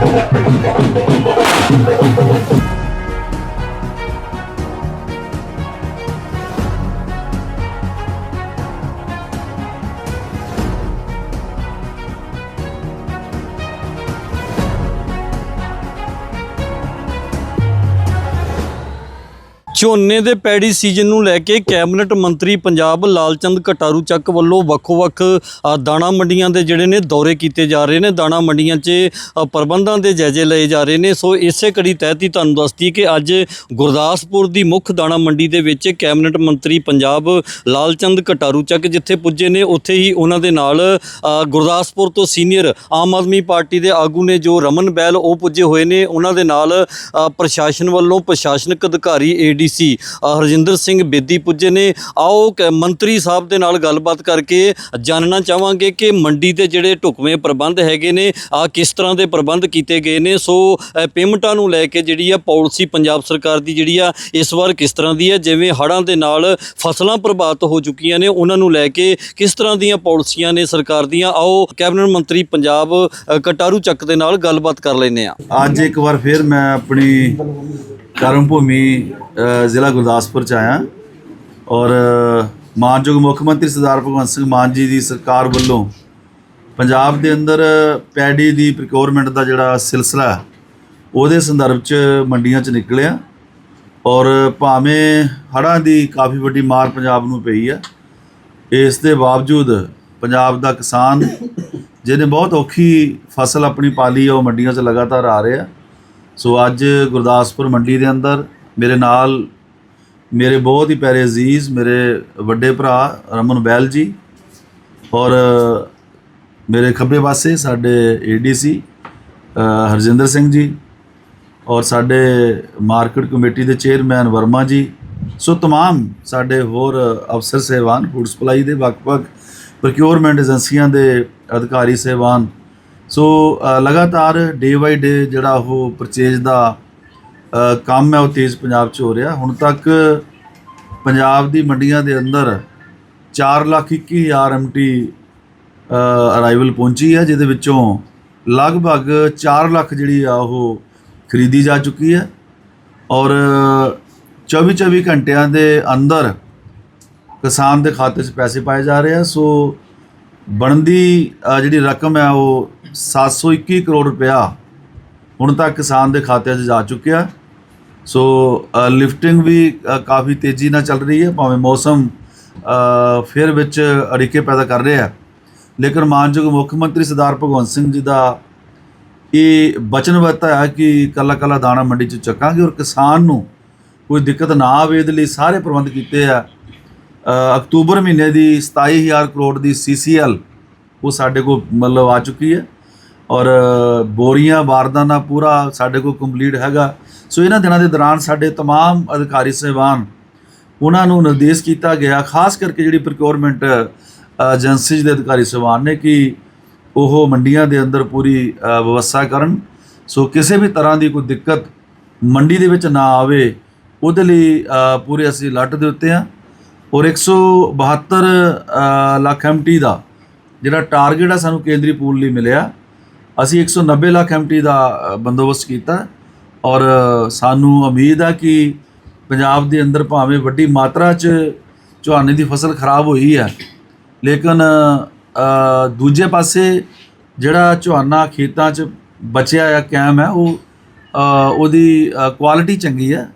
Thank you. ਝੋਨੇ ਦੇ ਪੈੜੀ season ਨੂੰ ਲੈ ਕੇ ਕੈਬਨਿਟ ਮੰਤਰੀ ਪੰਜਾਬ ਲਾਲਚੰਦ ਕਟਾਰੂ ਚੱਕ ਵੱਲੋਂ ਵੱਖੋ-ਵੱਖ ਦਾਣਾ ਮੰਡੀਆਂ ਦੇ ਜਿਹੜੇ ਨੇ ਦੌਰੇ ਕੀਤੇ ਜਾ ਰਹੇ ਨੇ। ਦਾਣਾ ਮੰਡੀਆਂ 'ਚ ਪ੍ਰਬੰਧਾਂ ਦੇ ਜਾਇਜ਼ੇ ਲਏ ਜਾ ਰਹੇ ਨੇ। ਸੋ ਇਸੇ ਕੜੀ ਤਹਿਤ ਹੀ ਤੁਹਾਨੂੰ ਦੱਸਦੀ ਕਿ ਅੱਜ ਗੁਰਦਾਸਪੁਰ ਦੀ ਮੁੱਖ ਦਾਣਾ ਮੰਡੀ ਦੇ ਵਿੱਚ ਕੈਬਨਿਟ ਮੰਤਰੀ ਪੰਜਾਬ ਲਾਲਚੰਦ ਕਟਾਰੂ ਚੱਕ ਜਿੱਥੇ ਪੁੱਜੇ ਨੇ, ਉੱਥੇ ਹੀ ਉਹਨਾਂ ਦੇ ਨਾਲ ਗੁਰਦਾਸਪੁਰ ਤੋਂ ਸੀਨੀਅਰ ਆਮ ਆਦਮੀ ਪਾਰਟੀ ਦੇ ਆਗੂ ਨੇ ਜੋ ਰਮਨ ਬੈਲ ਉਹ ਪੁੱਜੇ ਹੋਏ ਨੇ। ਉਹਨਾਂ ਦੇ ਨਾਲ ਪ੍ਰਸ਼ਾਸਨ ਵੱਲੋਂ ਪ੍ਰਸ਼ਾਸਨਿਕ ਅਧਿਕਾਰੀ ਏਡੀਸੀ ਹਰਜਿੰਦਰ ਸਿੰਘ ਬੇਦੀ ਪੁੱਜੇ ਨੇ। ਆਓ ਮੰਤਰੀ ਸਾਹਿਬ ਦੇ ਨਾਲ ਗੱਲਬਾਤ ਕਰਕੇ ਜਾਣਨਾ ਚਾਹਾਂਗੇ ਕਿ ਮੰਡੀ ਦੇ ਜਿਹੜੇ ਢੁਕਵੇਂ ਪ੍ਰਬੰਧ ਹੈਗੇ ਨੇ ਆ ਕਿਸ ਤਰ੍ਹਾਂ ਦੇ ਪ੍ਰਬੰਧ ਕੀਤੇ ਗਏ ਨੇ। ਸੋ ਪੇਮੈਂਟਾਂ ਨੂੰ ਲੈ ਕੇ ਜਿਹੜੀ ਆ ਪਾਲਿਸੀ ਪੰਜਾਬ ਸਰਕਾਰ ਦੀ ਜਿਹੜੀ ਆ, ਇਸ ਵਾਰ ਕਿਸ ਤਰ੍ਹਾਂ ਦੀ ਹੈ ਜਿਵੇਂ ਹੜ੍ਹਾਂ ਦੇ ਨਾਲ ਫਸਲਾਂ ਪ੍ਰਭਾਵਿਤ ਹੋ ਚੁੱਕੀਆਂ ਨੇ, ਉਹਨਾਂ ਨੂੰ ਲੈ ਕੇ ਕਿਸ ਤਰ੍ਹਾਂ ਦੀਆਂ ਪਾਲਿਸੀਆਂ ਨੇ ਸਰਕਾਰ ਦੀਆਂ। ਆਓ, ਕੈਬਨਿਟ ਮੰਤਰੀ ਪੰਜਾਬ ਕਟਾਰੂ ਚੱਕ ਦੇ ਨਾਲ ਗੱਲਬਾਤ ਕਰ ਲੈਂਦੇ ਆ ਅੱਜ ਇੱਕ ਵਾਰ ਫਿਰ ਮੈਂ ਆਪਣੀ ਕਰਮ ਭੂਮੀ ਜ਼ਿਲ੍ਹਾ ਗੁਰਦਾਸਪੁਰ ਚ ਆਇਆ। ਔਰ ਮਾਨਯੋਗ ਮੁੱਖ ਮੰਤਰੀ ਸਰਦਾਰ ਭਗਵੰਤ ਸਿੰਘ ਮਾਨ ਜੀ ਦੀ ਸਰਕਾਰ ਵੱਲੋਂ ਪੰਜਾਬ ਦੇ ਅੰਦਰ ਪੈਡੀ ਦੀ ਪ੍ਰੋਕਿਉਰਮੈਂਟ ਦਾ ਜਿਹੜਾ ਸਿਲਸਿਲਾ ਉਹਦੇ ਸੰਦਰਭ ਚ ਮੰਡੀਆਂ ਚ ਨਿਕਲਿਆ। ਔਰ, ਭਾਵੇਂ ਹੜ੍ਹਾਂ ਦੀ ਕਾਫੀ ਵੱਡੀ ਮਾਰ ਪੰਜਾਬ ਨੂੰ ਪਈ ਹੈ, ਇਸ ਦੇ ਬਾਵਜੂਦ ਪੰਜਾਬ ਦਾ ਕਿਸਾਨ, ਜਿਹਨੇ ਬਹੁਤ ਔਖੀ ਫਸਲ ਆਪਣੀ ਪਾਲੀ ਆ ਉਹ ਮੰਡੀਆਂ 'ਚ ਲਗਾਤਾਰ ਆ ਰਿਹਾ। ਸੋ ਅੱਜ ਗੁਰਦਾਸਪੁਰ ਮੰਡੀ ਦੇ ਅੰਦਰ ਮੇਰੇ ਨਾਲ ਮੇਰੇ ਬਹੁਤ ਹੀ ਪਿਆਰੇ ਅਜ਼ੀਜ਼ ਮੇਰੇ ਵੱਡੇ ਭਰਾ ਰਮਨ ਬੈਲ ਜੀ ਔਰ ਮੇਰੇ ਖੱਬੇ ਪਾਸੇ ਸਾਡੇ ਏਡੀਸੀ ਹਰਜਿੰਦਰ ਸਿੰਘ ਜੀ ਔਰ ਸਾਡੇ ਮਾਰਕੀਟ ਕਮੇਟੀ ਦੇ ਚੇਅਰਮੈਨ ਵਰਮਾ ਜੀ ਸੋ तमाम ਸਾਡੇ ਹੋਰ ਅਫਸਰ ਸਹਿਬਾਨ ਫੂਡ ਸਪਲਾਈ ਦੇ ਵੱਖ-ਵੱਖ ਪ੍ਰੋਕਿਉਰਮੈਂਟ ਏਜੰਸੀਆਂ ਦੇ ਅਧਿਕਾਰੀ ਸਹਿਬਾਨ ਸੋ ਲਗਾਤਾਰ ਡੇ ਬਾਈ ਡੇ ਜਿਹੜਾ ਉਹ ਪਰਚੇਜ ਦਾ ਕੰਮ ਹੈ ਉਹ ਤੇਜ਼ ਪੰਜਾਬ 'ਚ ਹੋ ਰਿਹਾ। ਹੁਣ ਤੱਕ ਪੰਜਾਬ ਦੀ ਮੰਡੀਆਂ ਦੇ ਅੰਦਰ 4 ਲੱਖ 21 ਹਜ਼ਾਰ ਐਮਟੀ ਅਰਾਈਵਲ ਪਹੁੰਚੀ ਹੈ, ਜਿਹਦੇ ਵਿੱਚੋਂ ਲਗਭਗ 4 ਲੱਖ ਜਿਹੜੀ ਆ ਉਹ ਖਰੀਦੀ ਜਾ ਚੁੱਕੀ ਹੈ। ਔਰ 24-24 ਘੰਟਿਆਂ ਦੇ ਅੰਦਰ ਕਿਸਾਨ ਦੇ ਖਾਤੇ 'ਚ ਪੈਸੇ ਪਾਏ ਜਾ ਰਹੇ ਆ। ਸੋ ਬਣਦੀ ਜਿਹੜੀ ਰਕਮ ਹੈ ਉਹ 721 ਕਰੋੜ ਰੁਪਇਆ ਹੁਣ ਤੱਕ ਕਿਸਾਨ ਦੇ ਖਾਤੇ 'ਚ ਜਾ ਚੁੱਕਿਆ ਸੋ ਲਿਫਟਿੰਗ ਵੀ ਕਾਫੀ ਤੇਜ਼ੀ ਨਾਲ ਚੱਲ ਰਹੀ ਹੈ, ਭਾਵੇਂ ਮੌਸਮ ਫਿਰ ਵਿੱਚ ਅੜਿੱਕੇ ਪੈਦਾ ਕਰ ਰਿਹਾ ਹੈ। ਲੇਕਿਨ ਮਾਨਯੋਗ ਮੁੱਖ ਮੰਤਰੀ ਸਰਦਾਰ ਭਗਵੰਤ ਸਿੰਘ ਜੀ ਦਾ ਇਹ ਵਚਨਬੱਧਤਾ ਹੈ ਕਿ ਕੱਲਾ ਕੱਲਾ ਦਾਣਾ ਮੰਡੀ 'ਚ ਚੱਕਾਂਗੇ ਔਰ ਕਿਸਾਨ ਨੂੰ ਕੋਈ ਦਿੱਕਤ ਨਾ ਆਵੇ, ਇਹਦੇ ਲਈ ਸਾਰੇ ਪ੍ਰਬੰਧ ਕੀਤੇ ਆ ਅਕਤੂਬਰ ਮਹੀਨੇ ਦੀ 27000 ਕਰੋੜ ਦੀ ਸੀਸੀਐਲ ਉਹ ਸਾਡੇ ਕੋਲ ਮਤਲਬ ਆ ਚੁੱਕੀ ਹੈ। ਔਰ ਅ, ਬੋਰੀਆਂ ਬਾਰਦਾਨਾ ਪੂਰਾ ਸਾਡੇ ਕੋਲ ਕੰਪਲੀਟ ਹੈਗਾ ਸੋ ਇਹਨਾਂ ਦਿਨਾਂ ਦੇ ਦੌਰਾਨ ਸਾਡੇ तमाम ਅਧਿਕਾਰੀ ਸਹਿਬਾਨ ਉਹਨਾਂ ਨੂੰ ਨਿਰਦੇਸ਼ ਕੀਤਾ ਗਿਆ ਖਾਸ ਕਰਕੇ ਜਿਹੜੀ ਪ੍ਰੋਕਿਉਰਮੈਂਟ ਏਜੰਸੀਜ਼ ਦੇ ਅਧਿਕਾਰੀ ਸਹਿਬਾਨ ਨੇ ਕਿ ਉਹ ਮੰਡੀਆਂ ਦੇ ਅੰਦਰ ਪੂਰੀ ਅ, ਵਿਵਸਥਾ ਕਰਨ ਸੋ ਕਿਸੇ ਵੀ ਤਰ੍ਹਾਂ ਦੀ ਕੋਈ ਦਿੱਕਤ ਮੰਡੀ ਦੇ ਵਿੱਚ ਨਾ ਆਵੇ ਉਹਦੇ ਲਈ ਅ, ਪੂਰੇ ਅਸੀਂ ਲੱਟ ਦੇ ਉੱਤੇ ਆ ਔਰ 172 ਅ, ਲੱਖ ਐਮਟੀ ਦਾ ਜਿਹੜਾ ਟਾਰਗੇਟ ਆ ਸਾਨੂੰ ਕੇਂਦਰੀ ਪੂਲ ਲਈ ਮਿਲਿਆ ਅਸੀਂ 190 ਲੱਖ ਐਮਟੀ ਦਾ ਬੰਦੋਬਸਤ ਕੀਤਾ ਔਰ ਸਾਨੂੰ ਉਮੀਦ ਆ ਕਿ ਪੰਜਾਬ ਦੇ ਅੰਦਰ ਭਾਵੇਂ ਵੱਡੀ ਮਾਤਰਾ 'ਚ ਝੋਨੇ ਦੀ ਫਸਲ ਖਰਾਬ ਹੋਈ ਹੈ, ਲੇਕਿਨ ਦੂਜੇ ਪਾਸੇ ਜਿਹੜਾ ਝੋਨਾ ਖੇਤਾਂ 'ਚ ਬਚਿਆ ਆ ਕਾਇਮ ਹੈ, ਉਹ ਉਹਦੀ ਕੁਆਲਿਟੀ ਚੰਗੀ ਹੈ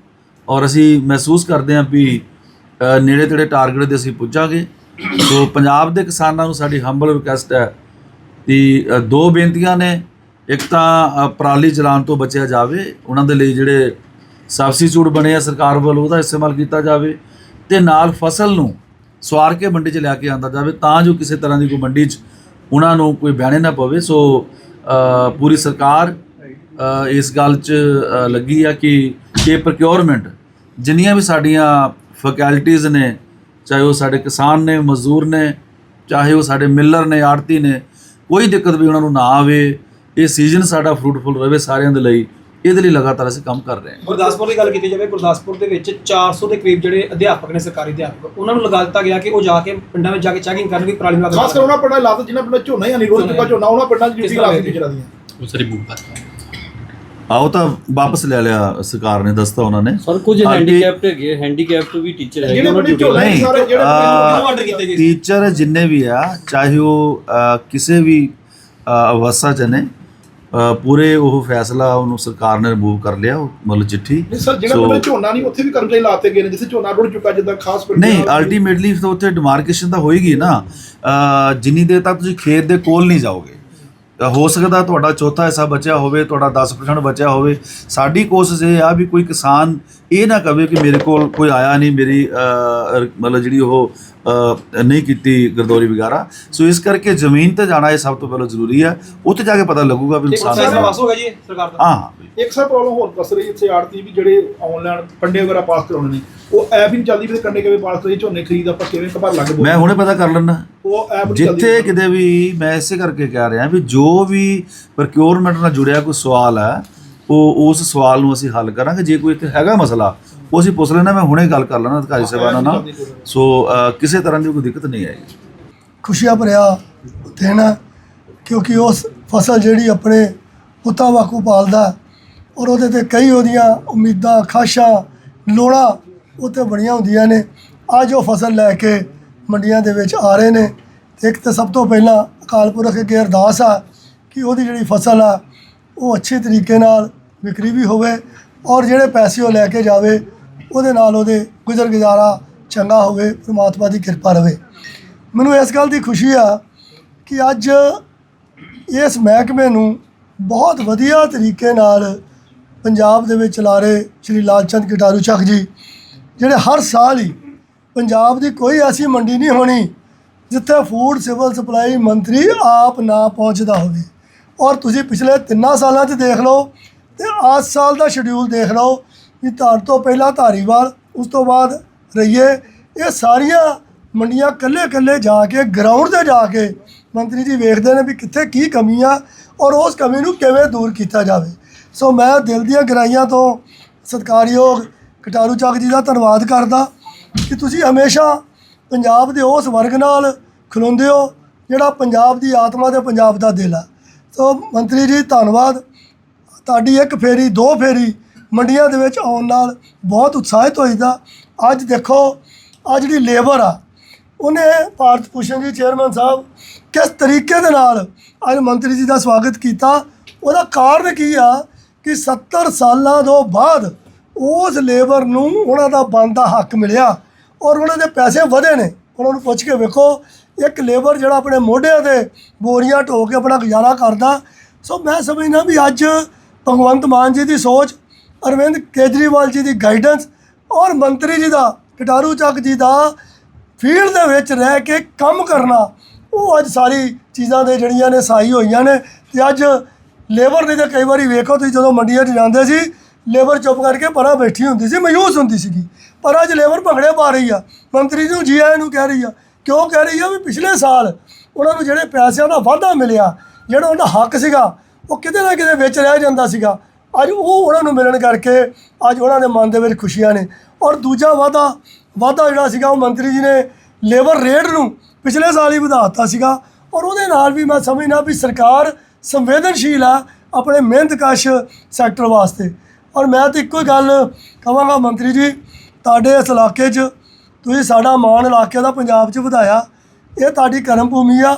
ਔਰ ਅਸੀਂ ਮਹਿਸੂਸ ਕਰਦੇ ਹਾਂ ਵੀ ਨੇੜੇ ਤੇੜੇ ਟਾਰਗੇਟ ਦੇ ਅਸੀਂ ਪੁੱਜਾਂਗੇ। ਸੋ ਪੰਜਾਬ ਦੇ ਕਿਸਾਨਾਂ ਨੂੰ ਸਾਡੀ ਹੰਬਲ ਰਿਕੁਐਸਟ ਹੈ ਕਿ ਦੋ ਬੇਨਤੀਆਂ ਨੇ। ਇੱਕ ਤਾਂ ਪਰਾਲੀ ਚਲਾਉਣ ਤੋਂ ਬਚਿਆ ਜਾਵੇ। ਉਹਨਾਂ ਦੇ ਲਈ ਜਿਹੜੇ ਸਬਸਿਟਿਊਟ ਬਣੇ ਆ ਸਰਕਾਰ ਵੱਲੋਂ, ਉਹਦਾ ਇਸਤੇਮਾਲ ਕੀਤਾ ਜਾਵੇ। ਤੇ ਨਾਲ ਫਸਲ ਨੂੰ ਸਵਾਰ ਕੇ ਮੰਡੀ 'ਚ ਲਿਆ ਕੇ ਆਂਦਾ ਜਾਵੇ, ਤਾਂ ਜੋ ਕਿਸੇ ਤਰ੍ਹਾਂ ਦੀ ਕੋਈ ਮੰਡੀ 'ਚ ਉਹਨਾਂ ਨੂੰ ਕੋਈ ਬਹਿਣੇ ਨਾ ਪਵੇ। ਸੋ ਪੂਰੀ ਸਰਕਾਰ ਇਸ ਗੱਲ 'ਚ ਲੱਗੀ ਆ ਕਿ ਇਹ ਪ੍ਰੋਕਿਉਰਮੈਂਟ ਜਿੰਨੀਆਂ ਵੀ ਸਾਡੀਆਂ ਫੈਕਲਟੀਆਂ ਨੇ, ਚਾਹੇ ਉਹ ਸਾਡੇ ਕਿਸਾਨ ਨੇ, ਮਜ਼ਦੂਰ ਨੇ, ਚਾਹੇ ਉਹ ਸਾਡੇ ਮਿਲਰ ਨੇ ਆੜਤੀ ਨੇ ਕੋਈ ਦਿੱਕਤ ਵੀ ਉਹਨਾਂ ਨੂੰ ਨਾ ਆਵੇ ਇਹ ਸੀਜ਼ਨ ਸਾਡਾ ਫਰੂਟਫੁਲ ਰਹੇ ਸਾਰਿਆਂ ਦੇ ਲਈ ਇਹਦੇ ਲਈ ਲਗਾਤਾਰ ਅਸੀਂ ਕੰਮ ਕਰ ਰਹੇ ਹਾਂ। ਗੁਰਦਾਸਪੁਰ ਦੀ ਗੱਲ ਕੀਤੀ ਜਾਵੇ ਗੁਰਦਾਸਪੁਰ ਦੇ ਵਿੱਚ 400 ਦੇ ਕਰੀਬ ਜਿਹੜੇ ਅਧਿਆਪਕ ਨੇ ਸਰਕਾਰੀ ਅਧਿਆਪਕ ਉਹਨਾਂ ਨੂੰ ਲਗਾ ਦਿੱਤਾ ਗਿਆ ਕਿ ਉਹ ਜਾ ਕੇ ਪਿੰਡਾਂ ਵਿੱਚ ਜਾ ਕੇ ਚੈਕਿੰਗ ਕਰਨ ਵੀ ਪਰਾਲੀ ਨੂੰ ਖਾਸ ਕਰ ਉਹਨਾਂ ਪਿੰਡਾਂ ਲਾਤ ਜਿਨ੍ਹਾਂ ਪਿੰਡਾਂ ਝੋਨਾ ਹੀ ਨਹੀਂ ਰੋਜ਼ ਚੁੱਕਾ ਝੋਨਾ ਉਹਨਾਂ ਪਿੰਡਾਂ 'ਚ ਡਿਊਟੀ ਲਾ ਕੇ ਟੀਚਰਾਂ ਦੀਆਂ। ਉਹ ਸਾਰੀ ਆਓ ਤਾਂ ਵਾਪਸ ਲੈ ਲਿਆ ਸਰਕਾਰ ਨੇ ਦੱਸਤਾ ਉਹਨਾਂ ਨੇ। ਸਰ ਕੁਝ ਹੈਂਡੀਕੈਪਟ ਹੈਗੇ ਹੈਂਡੀਕੈਪਟ ਵੀ ਟੀਚਰ ਹੈਗੇ ਜਿਹੜੇ ਉਹਨਾਂ ਦੀ ਝੋਲੇ ਨਹੀਂ ਸਾਰੇ ਜਿਹੜੇ ਅਹ, ਆਰਡਰ ਕੀਤੇ ਗਏ ਸੀ। ਟੀਚਰ ਜਿੰਨੇ ਵੀ ਆ ਚਾਹੇ ਉਹ ਅਹ, ਕਿਸੇ ਵੀ ਅਹ, ਅਵਸਥਾ ਚ ਨੇ ਅਹ, ਪੂਰੇ ਉਹ ਫੈਸਲਾ ਉਹਨੂੰ ਸਰਕਾਰ ਨੇ ਰਿਮੂਵ ਕਰ ਲਿਆ ਉਹ ਮਤਲਬ ਚਿੱਠੀ। ਨਹੀਂ ਸਰ ਜਿਹੜਾ ਬੰਦਾ ਝੋਨਾ ਨਹੀਂ ਉੱਥੇ ਵੀ ਕਰਮਚਾਰੀ ਲਾਤੇ ਗਏ ਨੇ ਜਿੱਥੇ ਝੋਨਾ ਰੁੜ ਚੁੱਕਾ ਜਿੱਦਾਂ ਖਾਸ ਪਿੰਡ ਨਹੀਂ ਅਲਟੀਮੇਟਲੀ ਤਾਂ ਉੱਥੇ ਡਿਮਾਰਕੇਸ਼ਨ ਤਾਂ ਹੋਏਗੀ ਨਾ। ਅਹ, ਜਿੰਨੀ ਦੇਰ ਤੱਕ ਤੁਸੀਂ ਖੇਤ ਦੇ ਕੋਲ ਨਹੀਂ ਜਾਓਗੇ ਤਾਂ ਹੋ ਸਕਦਾ ਤੁਹਾਡਾ ਚੌਥਾ ਹਿੱਸਾ ਬਚਿਆ ਹੋਵੇ, ਤੁਹਾਡਾ 10% ਬਚਿਆ ਹੋਵੇ। ਸਾਡੀ ਕੋਸ਼ਿਸ਼ ਇਹ ਆ ਵੀ ਕੋਈ ਕਿਸਾਨ ਇਹ ਨਾ ਕਵੇ ਕਿ ਮੇਰੇ ਕੋਲ ਕੋਈ ਆਇਆ ਨਹੀਂ, ਮੇਰੀ ਮਤਲਬ ਜਿਹੜੀ ਉਹ ਨਹੀਂ ਕੀਤੀ ਗਰਦੌਰੀ ਵਗੈਰਾ। ਸੋ ਇਸ ਕਰਕੇ ਜ਼ਮੀਨ ਤੇ ਜਾਣਾ ਇਹ ਸਭ ਤੋਂ ਪਹਿਲਾਂ ਜ਼ਰੂਰੀ ਹੈ। ਉੱਥੇ ਜਾ ਕੇ ਪਤਾ ਲੱਗੂਗਾ ਵੀ ਨੁਕਸਾਨ ਕਿੰਨਾ ਪਾਸ ਹੋ ਗਿਆ ਜੀ ਸਰਕਾਰ ਦਾ। ਹਾਂ। ਇੱਕ ਸਰ ਪ੍ਰੋਬਲਮ ਹੋਰ ਦੱਸ ਰਹੀ ਇੱਥੇ ਆੜਤੀ ਵੀ ਜਿਹੜੇ ਆਨਲਾਈਨ ਪੰਡੇ ਵਗੈਰਾ ਪਾਸ ਕਰਾਉਣੇ ਨੇ ਉਹ ਐਪ ਹੀ ਨਹੀਂ ਚੱਲਦੀ ਵੀ ਕੰਡੇ ਕਿਵੇਂ ਪਾਸ ਕਰੀਏ ਝੋਨੇ ਖਰੀਦ ਆਪਾਂ ਕਿਵੇਂ ਕਭਰ ਲੱਗ ਬੋਲ ਮੈਂ ਹੁਣੇ ਪਤਾ ਕਰ ਲੈਣਾ ਉਹ ਐਪ ਜਿੱਥੇ ਕਿਤੇ ਵੀ ਮੈਂ ਇਸੇ ਕਰਕੇ ਕਹਿ ਰਿਹਾ ਵੀ ਜੋ ਵੀ ਪ੍ਰੋਕਿਉਰਮੈਂਟ ਨਾਲ ਜੁੜਿਆ ਕੋਈ ਸਵਾਲ ਹੈ ਉਹ ਉਸ ਸਵਾਲ ਨੂੰ ਅਸੀਂ ਹੱਲ ਕਰਾਂਗੇ। ਜੇ ਕੋਈ ਇੱਥੇ ਹੈਗਾ ਮਸਲਾ ਉਹ ਅਸੀਂ ਪੁੱਛ ਲੈਣਾ ਮੈਂ ਹੁਣੇ ਗੱਲ ਕਰ ਲੈਣਾ ਅਧਿਕਾਰੀ ਸਾਹਿਬਾਨਾਂ ਨਾਲ। ਸੋ ਕਿਸੇ ਤਰ੍ਹਾਂ ਦੀ ਕੋਈ ਦਿੱਕਤ ਨਹੀਂ ਆਏਗੀ। ਖੁਸ਼ੀਆਂ ਭਰਿਆ ਦਿਨ ਕਿਉਂਕਿ ਉਸ ਫਸਲ ਜਿਹੜੀ ਆਪਣੇ ਪੁੱਤਾਂ ਵਾਂਗੂ ਪਾਲਦਾ ਔਰ ਉਹਦੇ ਤੇ ਕਈ ਉਹਦੀਆਂ ਉਮੀਦਾਂ ਖਾਸ਼ਾਂ ਲੋੜਾਂ ਉੱਤੇ ਬਣੀਆਂ ਹੁੰਦੀਆਂ ਨੇ। ਅੱਜ ਉਹ ਫਸਲ ਲੈ ਕੇ ਮੰਡੀਆਂ ਦੇ ਵਿੱਚ ਆ ਰਹੇ ਨੇ। ਤੇ ਇੱਕ ਤਾਂ ਸਭ ਤੋਂ ਪਹਿਲਾਂ ਅਕਾਲ ਪੁਰਖ ਅੱਗੇ ਅਰਦਾਸ ਆ ਕਿ ਉਹਦੀ ਜਿਹੜੀ ਫਸਲ ਆ ਉਹ ਅੱਛੇ ਤਰੀਕੇ ਨਾਲ ਵਿਕਰੀ ਵੀ ਹੋਵੇ ਔਰ ਜਿਹੜੇ ਪੈਸੇ ਉਹ ਲੈ ਕੇ ਜਾਵੇ ਉਹਦੇ ਨਾਲ ਉਹਦੇ ਗੁਜ਼ਰ ਗੁਜ਼ਾਰਾ ਚੰਗਾ ਹੋਵੇ, ਪ੍ਰਮਾਤਮਾ ਦੀ ਕਿਰਪਾ ਰਵੇ। ਮੈਨੂੰ ਇਸ ਗੱਲ ਦੀ ਖੁਸ਼ੀ ਆ ਕਿ ਅੱਜ ਇਸ ਮਹਿਕਮੇ ਨੂੰ ਬਹੁਤ ਵਧੀਆ ਤਰੀਕੇ ਨਾਲ ਪੰਜਾਬ ਦੇ ਵਿੱਚ ਚਲਾ ਰਹੇ ਸ਼੍ਰੀ ਲਾਲਚੰਦ ਕਟਾਰੂ ਚੱਕ ਜੀ, ਜਿਹੜੇ ਹਰ ਸਾਲ ਹੀ ਪੰਜਾਬ ਦੀ ਕੋਈ ਐਸੀ ਮੰਡੀ ਨਹੀਂ ਹੋਣੀ ਜਿੱਥੇ ਫੂਡ ਸਿਵਲ ਸਪਲਾਈ ਮੰਤਰੀ ਆਪ ਨਾ ਪਹੁੰਚਦਾ ਹੋਵੇ। ਔਰ ਤੁਸੀਂ ਪਿਛਲੇ ਤਿੰਨਾਂ ਸਾਲਾਂ 'ਚ ਦੇਖ ਲਓ ਤੇ ਆਸ ਸਾਲ ਦਾ ਸ਼ਡਿਊਲ ਦੇਖ ਲਓ ਵੀ ਧਾਰ ਤੋਂ ਪਹਿਲਾਂ ਧਾਰੀਵਾਲ ਉਸ ਤੋਂ ਬਾਅਦ ਰਈਏ ਇਹ ਸਾਰੀਆਂ ਮੰਡੀਆਂ ਕੱਲੇ ਕੱਲੇ ਜਾ ਕੇ ਗਰਾਊਂਡ ਤੇ ਜਾ ਕੇ ਮੰਤਰੀ ਜੀ ਵੇਖਦੇ ਨੇ ਵੀ ਕਿੱਥੇ ਕੀ ਕਮੀ ਆ ਔਰ ਉਸ ਕਮੀ ਨੂੰ ਕਿਵੇਂ ਦੂਰ ਕੀਤਾ ਜਾਵੇ। ਸੋ ਮੈਂ ਦਿਲ ਦੀਆਂ ਗਹਿਰਾਈਆਂ ਤੋਂ ਸਤਿਕਾਰਯੋਗ ਕਟਾਰੂ ਚੱਕ ਜੀ ਦਾ ਧੰਨਵਾਦ ਕਰਦਾ ਕਿ ਤੁਸੀਂ ਹਮੇਸ਼ਾ ਪੰਜਾਬ ਦੇ ਉਸ ਵਰਗ ਨਾਲ ਖਲੋਂਦੇ ਹੋ ਜਿਹੜਾ ਪੰਜਾਬ ਦੀ ਆਤਮਾ ਤੇ ਪੰਜਾਬ ਦਾ ਦਿਲ ਆ। ਸੋ ਮੰਤਰੀ ਜੀ, ਧੰਨਵਾਦ। ਤੁਹਾਡੀ ਇੱਕ ਫੇਰੀ, ਦੋ ਫੇਰੀ ਮੰਡੀਆਂ ਦੇ ਵਿੱਚ ਆਉਣ ਨਾਲ ਬਹੁਤ ਉਤਸ਼ਾਹਿਤ ਹੋਈਦਾ। ਅੱਜ ਦੇਖੋ ਆ ਜਿਹੜੀ ਲੇਬਰ ਆ, ਉਹਨੇ ਭਾਰਤ ਭੂਸ਼ਣ ਜੀ ਚੇਅਰਮੈਨ ਸਾਹਿਬ ਕਿਸ ਤਰੀਕੇ ਦੇ ਨਾਲ ਅੱਜ ਮੰਤਰੀ ਜੀ ਦਾ ਸਵਾਗਤ ਕੀਤਾ। ਉਹਦਾ ਕਾਰਨ ਕੀ ਆ ਕਿ 70 ਸਾਲਾਂ ਤੋਂ ਬਾਅਦ ਉਸ ਲੇਬਰ ਨੂੰ ਉਹਨਾਂ ਦਾ ਬਣਦਾ ਹੱਕ ਮਿਲਿਆ ਔਰ ਉਹਨਾਂ ਦੇ ਪੈਸੇ ਵਧੇ ਨੇ। ਉਹਨਾਂ ਨੂੰ ਪੁੱਛ ਕੇ ਵੇਖੋ, ਇੱਕ ਲੇਬਰ ਜਿਹੜਾ ਆਪਣੇ ਮੋਢਿਆਂ ਤੇ ਬੋਰੀਆਂ ਢੋ ਕੇ ਆਪਣਾ ਗੁਜ਼ਾਰਾ ਕਰਦਾ। ਸੋ ਮੈਂ ਸਮਝਦਾ ਵੀ ਅੱਜ ਭਗਵੰਤ ਮਾਨ ਜੀ ਦੀ ਸੋਚ ਅਰਵਿੰਦ ਕੇਜਰੀਵਾਲ ਜੀ ਦੀ ਗਾਈਡੈਂਸ ਔਰ ਮੰਤਰੀ ਜੀ ਦਾ, ਕਟਾਰੂ ਚੱਕ ਜੀ ਦਾ ਫੀਲਡ ਦੇ ਵਿੱਚ ਰਹਿ ਕੇ ਕੰਮ ਕਰਨਾ, ਉਹ ਅੱਜ ਸਾਰੀ ਚੀਜ਼ਾਂ ਦੇ ਜਿਹੜੀਆਂ ਨੇ ਸਹਾਈ ਹੋਈਆਂ ਨੇ ਤੇ ਅੱਜ ਲੇਬਰ ਨੇ ਤਾਂ ਕਈ ਵਾਰੀ ਵੇਖੋ ਤੁਸੀਂ ਜਦੋਂ ਮੰਡੀਆਂ 'ਚ ਜਾਂਦੇ ਸੀ ਲੇਬਰ ਚੁੱਪ ਕਰਕੇ ਪਰਾਂ ਬੈਠੀ ਹੁੰਦੀ ਸੀ, ਮਯੂਸ ਹੁੰਦੀ ਸੀਗੀ, ਪਰ ਅੱਜ ਲੇਬਰ ਭੰਗੜੇ ਪਾ ਰਹੀ ਆ, ਮੰਤਰੀ ਨੂੰ ਜੀ ਆਇਆਂ ਨੂੰ ਕਹਿ ਰਹੀ ਆ, ਕਿਉਂ ਕਹਿ ਰਹੀ ਆ ਵੀ ਪਿਛਲੇ ਸਾਲ ਉਹਨਾਂ ਨੂੰ ਜਿਹੜੇ ਪੈਸਿਆਂ ਦਾ ਵਾਧਾ ਮਿਲਿਆ, ਜਿਹੜਾ ਉਹਨਾਂ ਦਾ ਹੱਕ ਸੀਗਾ, ਉਹ ਕਿਤੇ ਨਾ ਕਿਤੇ ਵਿੱਚ ਰਹਿ ਜਾਂਦਾ ਸੀਗਾ ਅੱਜ ਉਹ ਉਹਨਾਂ ਨੂੰ ਮਿਲਣ ਕਰਕੇ ਅੱਜ ਉਹਨਾਂ ਦੇ ਮਨ ਦੇ ਵਿੱਚ ਖੁਸ਼ੀਆਂ ਨੇ। ਔਰ ਦੂਜਾ ਵਾਧਾ ਵਾਧਾ ਜਿਹੜਾ ਸੀਗਾ ਉਹ ਮੰਤਰੀ ਜੀ ਨੇ ਲੇਬਰ ਰੇਟ ਨੂੰ ਪਿਛਲੇ ਸਾਲ ਹੀ ਵਧਾ ਦਿੱਤਾ ਸੀਗਾ। ਔਰ ਉਹਦੇ ਨਾਲ ਵੀ ਮੈਂ ਸਮਝਣਾ ਵੀ ਸਰਕਾਰ ਸੰਵੇਦਨਸ਼ੀਲ ਆ ਆਪਣੇ ਮਿਹਨਤਕਸ਼ ਸੈਕਟਰ ਵਾਸਤੇ। ਔਰ ਮੈਂ ਤਾਂ ਇੱਕੋ ਹੀ ਗੱਲ ਕਹਾਂਗਾ ਮੰਤਰੀ ਜੀ, ਤੁਹਾਡੇ ਇਸ ਇਲਾਕੇ 'ਚ ਤੁਸੀਂ ਸਾਡਾ ਮਾਣ ਇਲਾਕੇ ਦਾ ਪੰਜਾਬ 'ਚ ਵਧਾਇਆ। ਇਹ ਤੁਹਾਡੀ ਕਰਮ ਭੂਮੀ ਆ।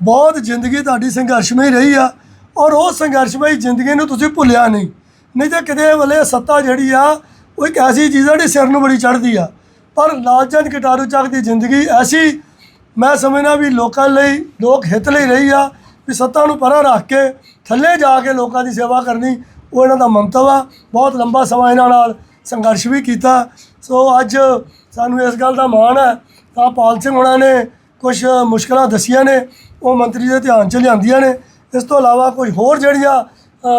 ਬਹੁਤ ਜ਼ਿੰਦਗੀ ਤੁਹਾਡੀ ਸੰਘਰਸ਼ਮਈ ਰਹੀ ਆ। ਔਰ ਉਹ ਸੰਘਰਸ਼ਮਈ ਜ਼ਿੰਦਗੀ ਨੂੰ ਤੁਸੀਂ ਭੁੱਲਿਆ ਨਹੀਂ। ਨਹੀਂ ਤਾਂ ਕਿਤੇ ਵੇਲੇ ਸੱਤਾ ਜਿਹੜੀ ਆ, ਉਹ ਇੱਕ ਐਸੀ ਚੀਜ਼ ਆ ਜਿਹੜੀ ਸਿਰ ਨੂੰ ਬੜੀ ਚੜ੍ਹਦੀ ਆ। ਪਰ ਲਾਲਚੰਦ ਕਟਾਰੂ ਚੱਕ ਦੀ ਜ਼ਿੰਦਗੀ ਐਸੀ, ਮੈਂ ਸਮਝਣਾ ਵੀ ਲੋਕਾਂ ਲਈ, ਲੋਕ ਹਿੱਤ ਲਈ ਰਹੀ ਆ, ਵੀ ਸੱਤਾ ਨੂੰ ਪਰਾਂ ਰੱਖ ਕੇ ਥੱਲੇ ਜਾ ਕੇ ਲੋਕਾਂ ਦੀ ਸੇਵਾ ਕਰਨੀ, ਉਹ ਇਹਨਾਂ ਦਾ ਮੰਤਵ ਆ। ਬਹੁਤ ਲੰਬਾ ਸਮਾਂ ਇਹਨਾਂ ਨਾਲ ਸੰਘਰਸ਼ ਵੀ ਕੀਤਾ। ਸੋ ਅੱਜ ਸਾਨੂੰ ਇਸ ਗੱਲ ਦਾ ਮਾਣ ਹੈ, ਤਾਂ ਪਾਲ ਸਿੰਘ ਹੋਣਾ ਨੇ ਕੁਝ ਮੁਸ਼ਕਲਾਂ ਦਸੀਆਂ ਨੇ, ਉਹ ਮੰਤਰੀ ਦੇ ਧਿਆਨ 'ਚ ਲਿਆਂਦੀਆਂ ਨੇ। ਇਸ ਤੋਂ ਇਲਾਵਾ ਕੁਝ ਹੋਰ ਜਿਹੜੀਆਂ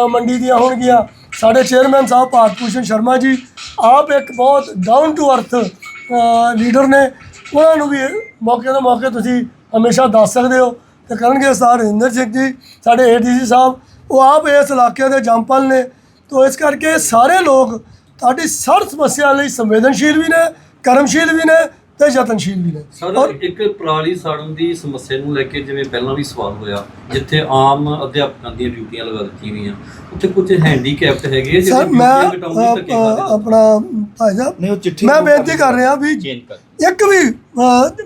ਮੰਡੀ ਦੀਆਂ ਹੋਣਗੀਆਂ, ਸਾਡੇ ਚੇਅਰਮੈਨ ਸਾਹਿਬ ਭਾਰਤ ਭੂਸ਼ਣ ਸ਼ਰਮਾ ਜੀ, ਆਪ ਇੱਕ ਬਹੁਤ ਡਾਊਨ ਟੂ ਅਰਥ ਲੀਡਰ ਨੇ। ਉਹਨਾਂ ਨੂੰ ਵੀ ਮੌਕੇ ਤੋਂ ਮੌਕੇ ਤੁਸੀਂ ਹਮੇਸ਼ਾ ਦੱਸ ਸਕਦੇ ਹੋ ਤੇ ਕਰਨਗੇ ਸਰ ਹਰਿੰਦਰ ਸਿੰਘ ਜੀ, ਸਾਡੇ ਏਡੀਸੀ ਸਾਹਿਬ, ਉਹ ਆਪ ਇਸ ਇਲਾਕੇ ਦੇ ਜੰਪਲ ਨੇ। ਤੋ ਇਸ ਕਰਕੇ ਸਾਰੇ ਲੋਕ ਤੁਹਾਡੀ ਸਰ ਸਮੱਸਿਆ ਲਈ ਸੰਵੇਦਨਸ਼ੀਲ ਵੀ ਨੇ, ਕਰਮਸ਼ੀਲ ਵੀ ਨੇ ਤੇ ਯਤਨਸ਼ੀਲ ਵੀ ਨੇ। ਸਰ ਔਰ ਇੱਕ ਪਰਾਲੀ ਸਾੜਨ ਦੀ ਸਮੱਸਿਆ ਨੂੰ ਲੈ ਕੇ ਜਿਵੇਂ ਪਹਿਲਾਂ ਵੀ ਸਵਾਲ ਹੋਇਆ ਜਿੱਥੇ ਆਮ ਅਧਿਆਪਕਾਂ ਦੀਆਂ ਡਿਊਟੀਆਂ ਲਗਾ ਦਿੱਤੀਆਂ ਗਈਆਂ ਉੱਥੇ ਕੁਝ ਹੈਂਡੀਕੈਪਟ ਹੈਗੇ ਸਰ ਮੈਂ। ਆਪਣਾ ਭਾਈ ਸਾਹਿਬ ਨਹੀਂ ਉਹ ਚਿੱਠੀ ਮੈਂ ਬੇਨਤੀ ਕਰ ਰਿਹਾ ਵੀ ਇੱਕ ਵੀ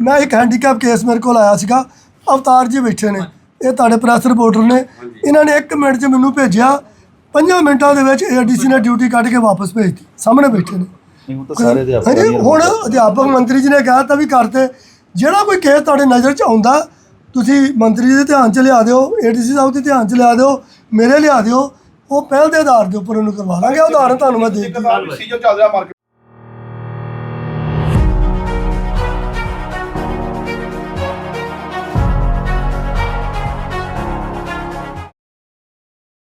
ਮੈਂ ਇੱਕ ਹੈਂਡੀਕੈਪ ਕੇਸ ਮੇਰੇ ਕੋਲ ਆਇਆ ਸੀਗਾ ਅਵਤਾਰ ਜੀ ਬੈਠੇ ਨੇ ਇਹ ਤੁਹਾਡੇ ਪ੍ਰੈਸ ਰਿਪੋਰਟਰ ਨੇ ਇਹਨਾਂ ਨੇ 1 ਮਿੰਟ 'ਚ ਮੈਨੂੰ ਭੇਜਿਆ 5 ਮਿੰਟਾਂ ਦੇ ਵਿੱਚ ਏਡੀਸੀ ਨੇ ਡਿਊਟੀ ਕੱਢ ਕੇ ਵਾਪਸ ਭੇਜਤੀ ਸਾਹਮਣੇ ਬੈਠੇ ਨੇ। ਨਹੀਂ, ਹੁਣ ਤਾਂ ਸਾਰੇ ਅਧਿਆਪਕ ਹਾਂਜੀ ਹੁਣ ਅਧਿਆਪਕ ਮੰਤਰੀ ਜੀ ਨੇ ਕਿਹਾ ਤਾਂ ਵੀ ਕਰਤੇ। ਜਿਹੜਾ ਕੋਈ ਕੇਸ ਤੁਹਾਡੇ ਨਜ਼ਰ 'ਚ ਆਉਂਦਾ ਤੁਸੀਂ ਮੰਤਰੀ ਦੇ ਧਿਆਨ 'ਚ ਲਿਆ ਦਿਓ ਏਡੀਸੀ ਸਾਹਿਬ ਦੇ ਧਿਆਨ 'ਚ ਲਿਆ ਦਿਓ ਮੇਰੇ ਲਿਆ ਦਿਓ ਉਹ ਪਹਿਲ ਦੇ ਆਧਾਰ ਦੇ ਉੱਪਰ ਉਹਨੂੰ ਕਰਵਾ ਲਾਂਗੇ। ਉਦਾਹਰਨ ਤੁਹਾਨੂੰ ਮੈਂ ਦੇ ਦਿੱਤੀ